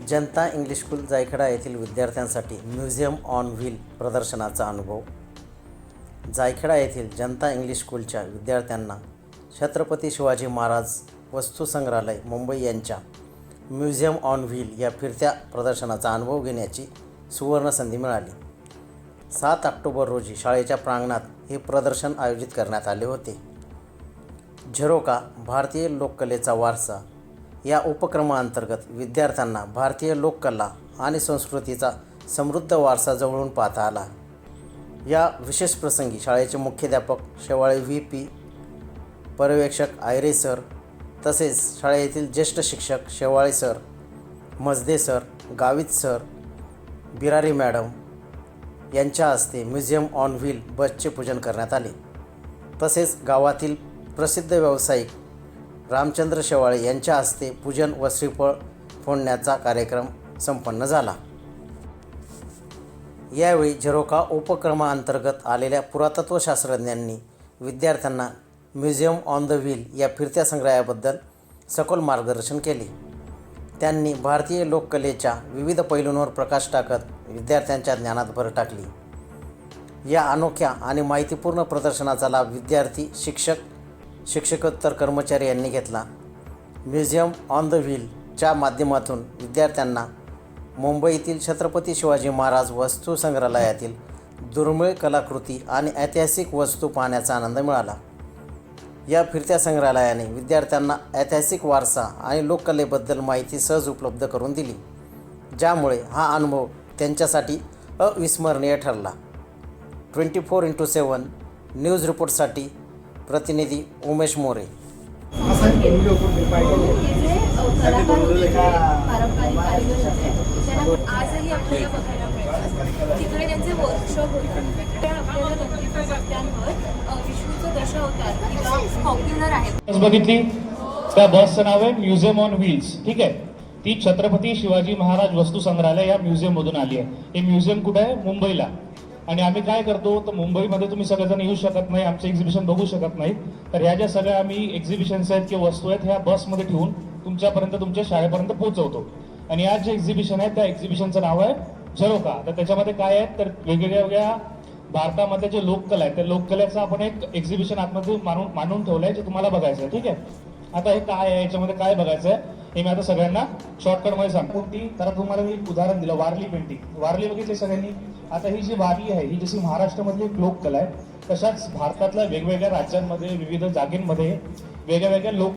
जनता English school Jaykheda येथील विद्यार्थ्यांसाठी museum on wheel प्रदर्शनाचा अनुभव. जायखेडा येथील जनता इंग्लिश स्कूलच्या विद्यार्थ्यांना छत्रपती शिवाजी महाराज वस्तू संग्रहालय मुंबई यांच्या म्युझियम ऑन व्हील या फिरत्या प्रदर्शनाचा अनुभव घेण्याची सुवर्ण संधी मिळाली. सात ऑक्टोबर रोजी शाळेच्या प्रांगणात हे प्रदर्शन आयोजित करण्यात आले होते. झरोका भारतीय लोककलेचा वारसा या उपक्रमाअंतर्गत विद्यार्थ्यांना भारतीय लोककला आणि संस्कृतीचा समृद्ध वारसा जवळून पाहता आला. या विशेष प्रसंगी शाळेचे मुख्याध्यापक शेवाळे व्ही. पी. पर्यवेक्षक आयरे सर तसेच शाळेतील ज्येष्ठ शिक्षक Shewale sir Majde sir Gavit sir Birari madam यांच्या हस्ते म्युझियम ऑन व्हील बसचे पूजन करण्यात आले. तसेच गावातील प्रसिद्ध व्यावसायिक रामचंद्र शेवाळे यांच्या हस्ते पूजन व श्रीफळ फोडण्याचा कार्यक्रम संपन्न झाला. यावेळी झरोका उपक्रमाअंतर्गत आलेल्या पुरातत्व शास्त्रज्ञांनी विद्यार्थ्यांना म्युझियम ऑन द व्हील या फिरत्या संग्रहाबद्दल सखोल मार्गदर्शन केले. त्यांनी भारतीय लोककलेच्या विविध पैलूंवर प्रकाश टाकत विद्यार्थ्यांच्या ज्ञानात भर टाकली. या अनोख्या आणि माहितीपूर्ण प्रदर्शनाचा लाभ विद्यार्थी शिक्षक शिक्षकोत्तर कर्मचारी यांनी घेतला. म्युझियम ऑन द व्हीलच्या माध्यमातून विद्यार्थ्यांना मुंबईतील छत्रपती शिवाजी महाराज वस्तू संग्रहालयातील दुर्मिळ कलाकृती आणि ऐतिहासिक वस्तू पाहण्याचा आनंद मिळाला. या फिरत्या संग्रहालयाने विद्यार्थ्यांना ऐतिहासिक वारसा आणि लोककलेबद्दल माहिती सहज उपलब्ध करून दिली ज्यामुळे हा अनुभव त्यांच्यासाठी अविस्मरणीय ठरला. Twenty four into seven news रिपोर्टसाठी प्रतिनिधी उमेश मोरे. आजही आपल्याला बघायला मिळतात तिकडे त्यांचे वर्कशॉप होतात बघितली? त्या बसचं नाव आहे म्युझियम ऑन व्हील्स ठीक आहे? ती छत्रपती शिवाजी महाराज वस्तू संग्रहालय या म्युझियम मधून आली आहे. हे म्युझियम कुठे आहे? मुंबईला. आणि आम्ही काय करतो तर मुंबईमध्ये तुम्ही सगळेजण येऊ शकत नाही आमचं एक्झिबिशन बघू शकत नाही. तर ह्या ज्या सगळ्या आम्ही एक्झिबिशन्स आहेत किंवा वस्तू आहेत ह्या बसमध्ये ठेवून तुमच्यापर्यंत तुमच्या शाळेपर्यंत पोहोचवतो. आणि आज जे एक्झिबिशन आहे त्या एक्झिबिशनचं नाव आहे झरोका. तर त्याच्यामध्ये काय आहे तर वेगवेगळ्या वेगळ्या भारतामध्ये जे लोककला आहे त्या लोककलेचं आपण एक एक्झिबिशन आतमध्ये मानून मांडून आहे जे तुम्हाला बघायचं आहे. ठीक आहे? आता हे काय आहे याच्यामध्ये काय बघायचं आहे? हे मी आता सगळ्यांना शॉर्टकटमध्ये सांगतो. ती तर तुम्हाला मी एक उदाहरण दिलं वारली पेंटिंग वारली बघितली सगळ्यांनी? आता ही जी वारली आहे ही जशी महाराष्ट्रामधली एक लोककला आहे तशाच भारतातल्या वेगवेगळ्या राज्यांमध्ये विविध जागेंमध्ये वेगळ्या वेगळ्या लोक